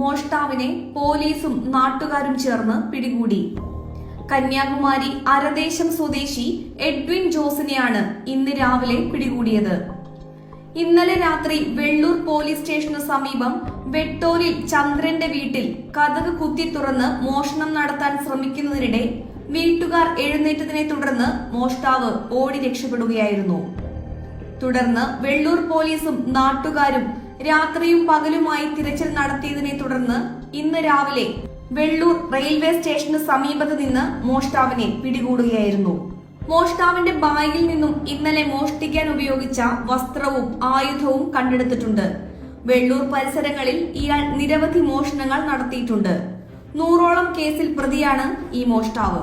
മോഷ്ടാവിനെ പോലീസും നാട്ടുകാരും ചേർന്ന് പിടികൂടി. കന്യാകുമാരി അരദേശം സ്വദേശി എഡ്വിൻ ജോസിനെയാണ് ഇന്ന് രാവിലെ പിടികൂടിയത്. ഇന്നലെ രാത്രി വെള്ളൂർ പോലീസ് സ്റ്റേഷന് സമീപം വെട്ടോലിൽ ചന്ദ്രന്റെ വീട്ടിൽ കഥക് കുത്തി തുറന്ന് മോഷണം നടത്താൻ ശ്രമിക്കുന്നതിനിടെ വീട്ടുകാർ എഴുന്നേറ്റതിനെ തുടർന്ന് മോഷ്ടാവ് ഓടി രക്ഷപ്പെടുകയായിരുന്നു. തുടർന്ന് വെള്ളൂർ പോലീസും നാട്ടുകാരും രാത്രിയും പകലുമായി തിരച്ചിൽ നടത്തിയതിനെ തുടർന്ന് ഇന്ന് രാവിലെ വെള്ളൂർ റെയിൽവേ സ്റ്റേഷന് സമീപത്ത് നിന്ന് മോഷ്ടാവിനെ പിടികൂടുകയായിരുന്നു. മോഷ്ടാവിന്റെ ബാഗിൽ നിന്നും ഇന്നലെ മോഷ്ടിക്കാൻ ഉപയോഗിച്ച വസ്ത്രവും ആയുധവും കണ്ടെടുത്തിട്ടുണ്ട്. വെള്ളൂർ പരിസരങ്ങളിൽ ഇയാൾ നിരവധി മോഷണങ്ങൾ നടത്തിയിട്ടുണ്ട്. നൂറോളം കേസിൽ പ്രതിയാണ് ഈ മോഷ്ടാവ്.